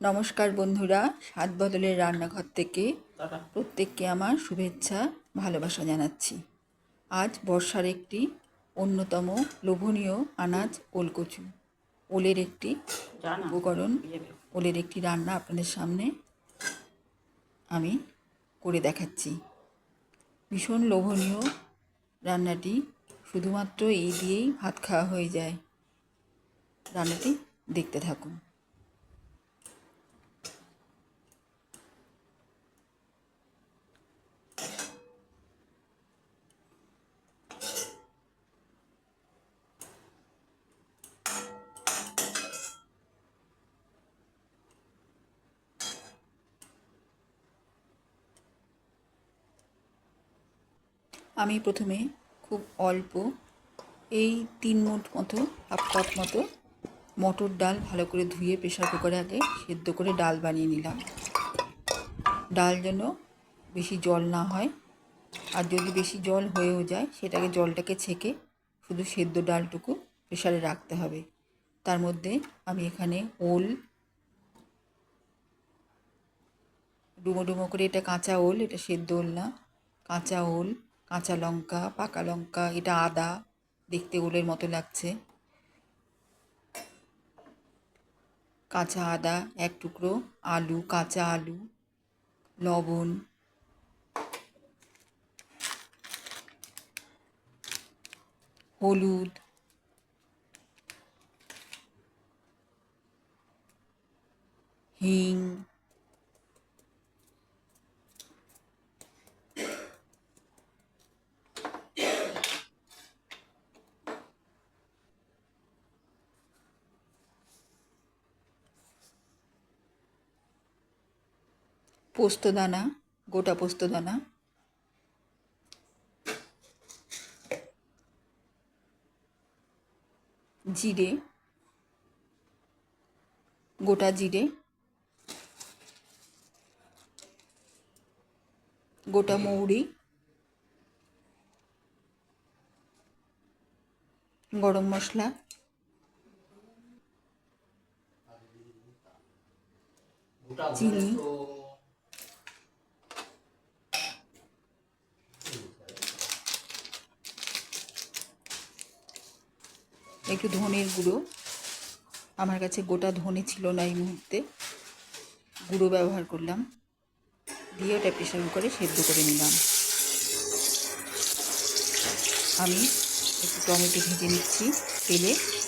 নমস্কার বন্ধুরা সাত বদলের রান্নাঘর থেকে প্রত্যেককে আমার শুভেচ্ছা ভালোবাসা জানাচ্ছি। আজ বর্ষার একটি অন্যতম লোভনীয় আনাজ ওলকচু। ওলের একটি উপকরণ ওলের একটি রান্না আপনাদের সামনে আমি করে দেখাচ্ছি। ভীষণ লোভনীয় রান্নাটি শুধুমাত্র এই দিয়েই ভাত খাওয়া হয়ে যায়। রান্নাটি দেখতে থাকুন। আমি প্রথমে খুব অল্প এই তিন মুঠ মতো, হাফ কাপ মতো মটর ডাল ভালো করে ধুয়ে প্রেশার কুকারে আগে সেদ্ধ করে ডাল বানিয়ে নিলাম। ডাল যেন বেশি জল না হয় আর যদি বেশি জল হয়েও যায় সেটাকে জলটাকে ছেঁকে শুধু সেদ্ধ ডালটুকু প্রেশারে রাখতে হবে। তার মধ্যে আমি এখানে ওল, ডুমো ডুমো করে এটা কাঁচা ওল, এটা সেদ্ধ ওল না, কাঁচা ওল কাঁচা লঙ্কা, পাকা লঙ্কা, এটা আদা, দেখতে ওলের মতো লাগছে। কাঁচা আদা এক টুকরো, আলু, কাঁচা আলু, লবণ। হলুদ। হিং। পোস্তদানা গোটা পোস্তদানা। জিরে গোটা জিরে। গোটা মৌরি। গরম মশলা। চিনি। একটু ধনের গুঁড়ো। আমার কাছে গোটা ধনে ছিল না এই মুহূর্তে। গুঁড়ো ব্যবহার করলাম। দিয়ে ওটা প্রেশার কুকারে সেদ্ধ করে নিলাম। আমি একটু টমেটো ভেজে নিচ্ছি তেলে।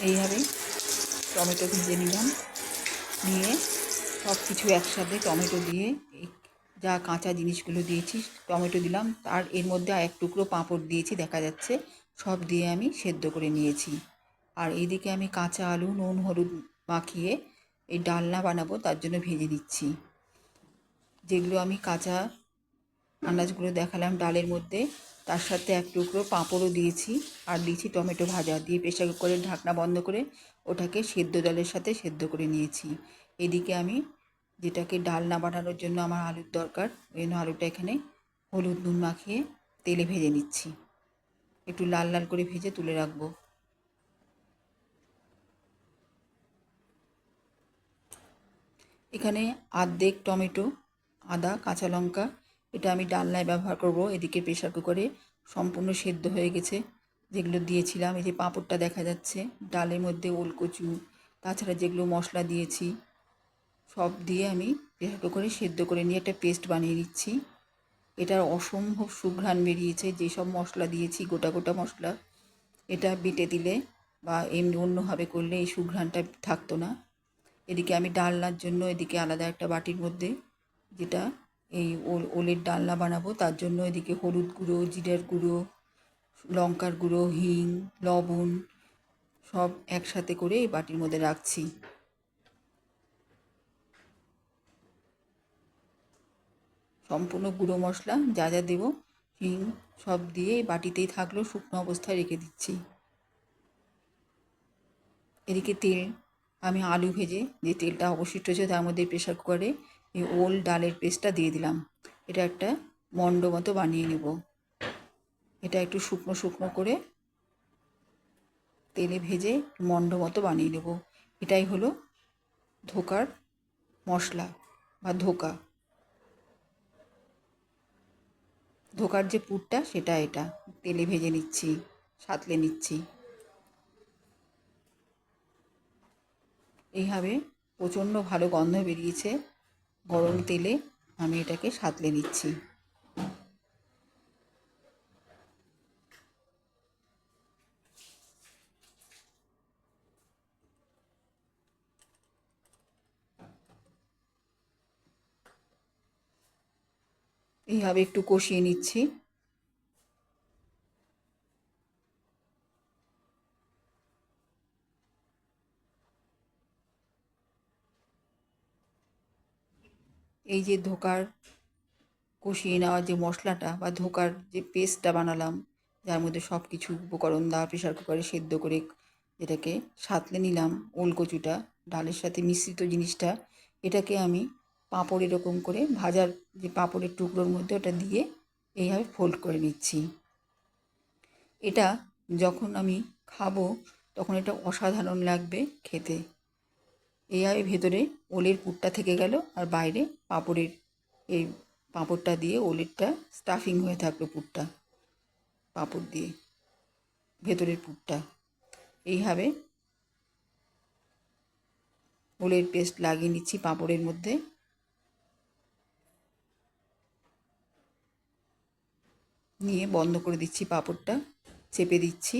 এইভাবে টমেটো ভেজে নিলাম। নিয়ে সব কিছু একসাথে টমেটো দিয়ে যা কাঁচা জিনিসগুলো দিয়েছি, টমেটো দিলাম। তার এর মধ্যে এক টুকরো পাঁপড় দিয়েছি, দেখা যাচ্ছে সব দিয়ে আমি সেদ্ধ করে নিয়েছি। আর এইদিকে আমি কাঁচা আলু, নুন, হলুদ মাখিয়ে এই ডালনা বানাবো, তার জন্য ভেজে দিচ্ছি। যেগুলো আমি কাঁচা আনাজগুলো দেখালাম ডালের মধ্যে। তার সাথে এক টুকরো পাঁপড়ও দিয়েছি আর দিয়েছি টমেটো ভাজা। দিয়ে প্রেশার কুকারের ঢাকনা বন্ধ করে ওটাকে সেদ্ধ ডালের সাথে সেদ্ধ করে নিয়েছি। এদিকে আমি যেটাকে ডাল না বানানোর জন্য আমার আলুর দরকার, ওই জন্য আলুটা এখানে হলুদ নুন মাখিয়ে তেলে ভেজে নিচ্ছি। একটু লাল লাল করে ভেজে তুলে রাখব। এখানে আর্ধেক টমেটো, আদা, কাঁচা লঙ্কা এটা আমি ডালনায় ব্যবহার করব। এদিকে প্রেশার কুকারে সম্পূর্ণ সেদ্ধ হয়ে গেছে। যেগুলো দিয়েছিলাম, এই যে পাঁপড়টা দেখা যাচ্ছে, ডালের মধ্যে ওলকচু, তাছাড়া যেগুলো মশলা দিয়েছি, সব দিয়ে আমি প্রেশার কুকারে সেদ্ধ করে নিয়ে একটা পেস্ট বানিয়ে নিচ্ছি। এটার অসম্ভব সুঘ্রাণ বেরিয়েছে যেসব মশলা দিয়েছি, গোটা গোটা মশলা, এটা বেটে দিলে বা এমনি অন্যভাবে করলে এই সুঘ্রাণটা থাকতো না। এদিকে আমি ডালনার জন্য এদিকে আলাদা একটা বাটির মধ্যে যেটা এই ওল, ওলের ডালনা বানাবো। তার জন্য এদিকে হলুদ গুঁড়ো, জিরের গুঁড়ো, লঙ্কার গুঁড়ো, হিং, লবণ সব একসাথে করে এই বাটির মধ্যে রাখছি। সম্পূর্ণ গুঁড়ো মশলা, যা যা দেবো, হিং সব দিয়ে বাটিতেই থাকল, শুকনো অবস্থায় রেখে দিচ্ছি। এদিকে তেল, আমি আলু ভেজে যে তেলটা অবশিষ্ট হয়েছে তার মধ্যে প্রেশার কুকারে এই ওল ডালের পেস্টটা দিয়ে দিলাম। এটা একটা মণ্ড মতো বানিয়ে নেব। এটা একটু শুকনো শুকনো করে তেলে ভেজে মণ্ড মতো বানিয়ে নেব। এটাই হলো ধোকার মশলা বা ধোকা। ধোকার যে পুরটা সেটা এটা। তেলে ভেজে নিচ্ছি, সাতলে নিচ্ছি। এইভাবে প্রচণ্ড ভালো গন্ধ বেরিয়েছে। গরম তেলে আমি এটাকে সাতলে নিচ্ছি। এইভাবে একটু কষিয়ে নিচ্ছি। এই যে ধোকার কষিয়ে নেওয়ার যে মশলাটা বা ধোকার যে পেস্টটা বানালাম, যার মধ্যে সব কিছু উপকরণ দেওয়া প্রেশার কুকারে সেদ্ধ করে যেটাকে সাতলে নিলাম ওলকচুটা ডালের সাথে মিশ্রিত জিনিসটা, এটাকে আমি পাঁপড় এরকম করে ভাজার যে পাঁপড়ের টুকরোর মধ্যে ওটা দিয়ে এইভাবে ফোল্ড করে নিচ্ছি। এটা যখন আমি খাব তখন এটা অসাধারণ লাগবে খেতে। এইভাবে ভেতরে ওলের পুরটা থেকে গেল আর বাইরে পাঁপড়ের এই পাঁপড়টা দিয়ে ওলেরটা স্টাফিং হয়ে থাকল পুরটা পাঁপড় দিয়ে ভেতরের পুরটা এইভাবে ওলের পেস্ট লাগিয়ে নিচ্ছি পাঁপড়ের মধ্যে। নিয়ে বন্ধ করে দিচ্ছি পাঁপড়টা, চেপে দিচ্ছি।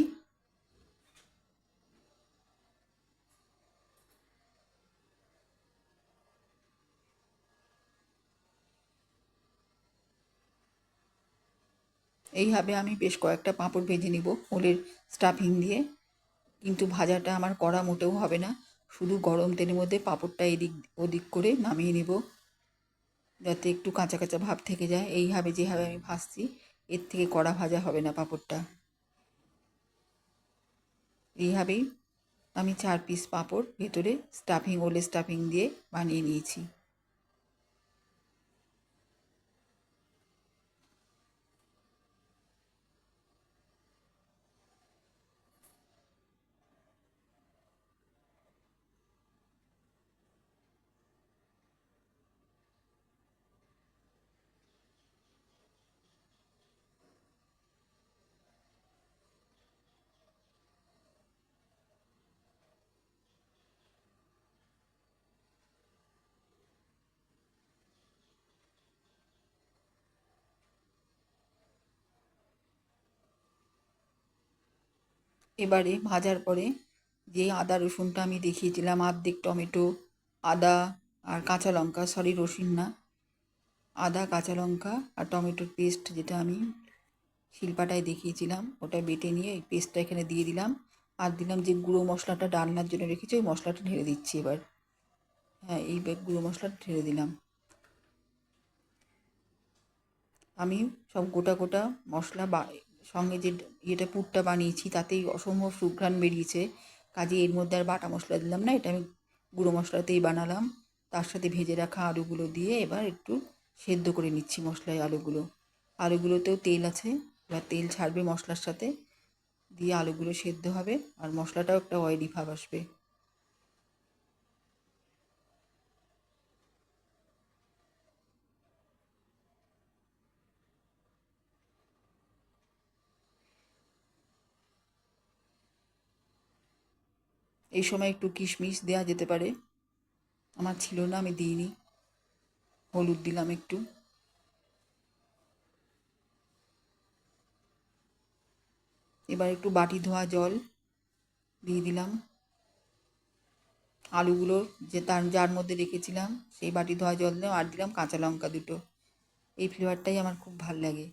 এইভাবে আমি বেশ কয়েকটা পাঁপড় ভেজে নিব ওলের স্টাফিং দিয়ে। কিন্তু ভাজাটা আমার করা মোটেও হবে না। শুধু গরম তেলের মধ্যে পাঁপড়টা এদিক, ওদিক করে নামিয়ে নেব। যাতে একটু কাঁচা কাঁচা ভাব থেকে যায়। এইভাবে যেভাবে আমি ভাজছি, এর থেকে কড়া ভাজা হবে না পাঁপড়টা। এইভাবেই আমি চার পিস পাঁপড় ভেতরে স্টাফিং ওলে স্টাফিং দিয়ে বানিয়ে নিয়েছি। এবারে ভাজার পরে যে আদা, রসুনটা আমি দেখিয়েছিলাম, আর্ধেক টমেটো, আদা আর কাঁচা লঙ্কা সরি রসুন না, আদা, কাঁচা লঙ্কা আর টমেটোর পেস্ট যেটা আমি শিল্পাটায় দেখিয়েছিলাম, ওটা বেটে নিয়ে এই পেস্টটা এখানে দিয়ে দিলাম আর দিলাম যে গুঁড়ো মশলাটা ডালনার জন্য রেখেছি, ওই মশলাটা ঢেলে দিচ্ছি এবার। হ্যাঁ এই গুঁড়ো মশলাটা ঢেলে দিলাম। আমি সব গোটা গোটা মশলা বা সঙ্গে যে ইয়েটা, পুরটা বানিয়েছি, তাতেই অসম্ভব সুঘ্রাণ বেরিয়েছে। কাজে এর মধ্যে আর বাটা মশলা দিলাম না, এটা আমি গুঁড়ো মশলাতেই বানালাম। তার সাথে ভেজে রাখা আলুগুলো দিয়ে এবার একটু সেদ্ধ করে নিচ্ছি মশলায় আলুগুলো। আলুগুলোতেও তেল আছে, এবার তেল ছাড়বে মশলার সাথে। দিয়ে আলুগুলো সেদ্ধ হবে, আর মশলাটাও একটা অয়েলি ভাব আসবে। এই সময় একটু কিশমিশ দেওয়া যেতে পারে। আমার ছিল না, আমি দিইনি। হলুদ দিলাম একটু। এবার একটু বাটি ধোয়া জল দিয়ে দিলাম। আলুগুলো যে তার যার মধ্যে রেখেছিলাম, সেই বাটি ধোয়া জল দিলাম আর দিলাম কাঁচা লঙ্কা দুটো। এই ফ্লেভারটাই আমার খুব ভালো লাগে।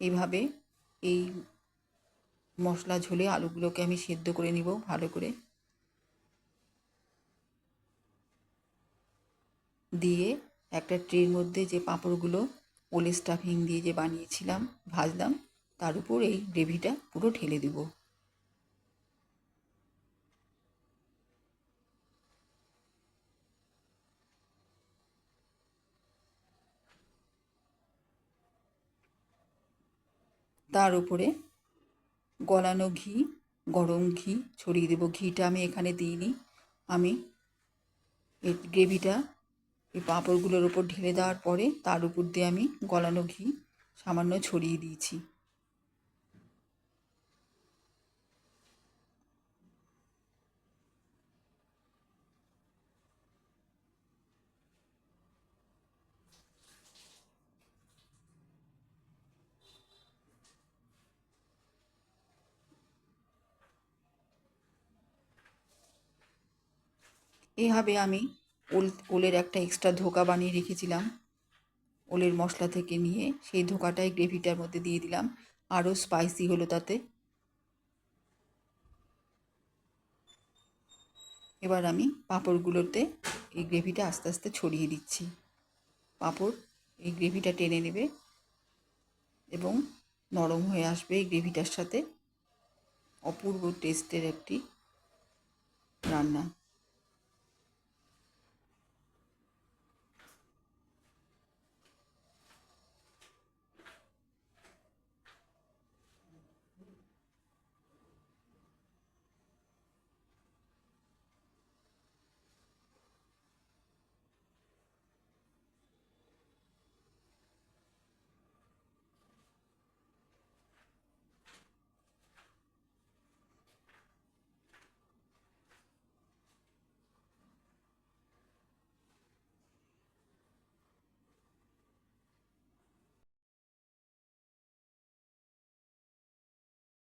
এইভাবে এই মশলা ঝোলে আলুগুলোকে আমি সেদ্ধ করে নিব ভালো করে। দিয়ে একটা ট্রের মধ্যে যে পাঁপড়গুলো ওলে স্টাফিং দিয়ে যে বানিয়েছিলাম, ভাজলাম, তার উপর এই গ্রেভিটা পুরো ঢেলে দেবো। তার উপরে গলানো ঘি, গরম ঘি, ছড়িয়ে দেবো। ঘিটা আমি এখানে দিইনি। আমি এই গ্রেভিটা এই পাঁপড়গুলোর ওপর ঢেলে দেওয়ার পরে তার উপর দিয়ে আমি গলানো ঘি সামান্য ছড়িয়ে দিয়েছি। এভাবে আমি ওল, ওলের একটা এক্সট্রা ধোকা বানিয়ে রেখেছিলাম। ওলের মশলা থেকে নিয়ে সেই ধোকাটাই গ্রেভিটার মধ্যে দিয়ে দিলাম। আরও স্পাইসি হলো তাতে। এবার আমি পাঁপড়গুলোতে এই গ্রেভিটা আস্তে আস্তে ছড়িয়ে দিচ্ছি। পাঁপড় এই গ্রেভিটা টেনে নেবে এবং নরম হয়ে আসবে এই গ্রেভিটার সাথে। অপূর্ব টেস্টের একটি রান্না।